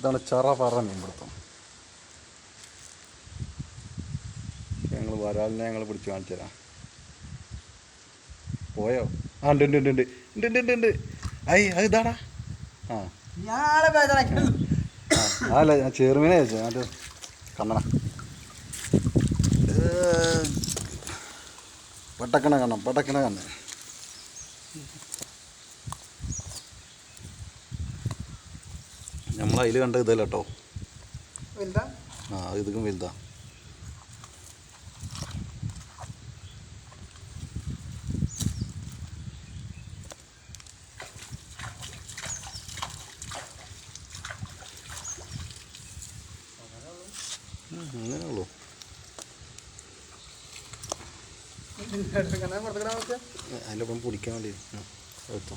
ഇതാണ് ചറ പറഞ്ഞ മീൻ പിടുത്തം ഞങ്ങൾ വരാലിനെ ഞങ്ങൾ പിടിച്ചു കാണിച്ചു തരാം. പോയോ? ആ ഉണ്ട് ഉണ്ട് ഉണ്ട് ഉണ്ട് ഉണ്ട് ഉണ്ട് ഉണ്ട്. ഐ അത് ഇതാടാ. ആ. അല്ല ഞാൻ ചെറുമീനെ ചോദിച്ചു മറ്റേ കണ്ണണ പെട്ടക്കണ കണ്ണം പെട്ടക്കണ കണ്ണ. നമ്മൾ അതിൽ കണ്ട ഇതല്ല കേട്ടോ ആ ഇതും വലുതാ. അങ്ങനെ ഉള്ളൂ. അതിന്റെ ഒപ്പം പിടിക്കാൻ വേണ്ടി. എടുത്തോ.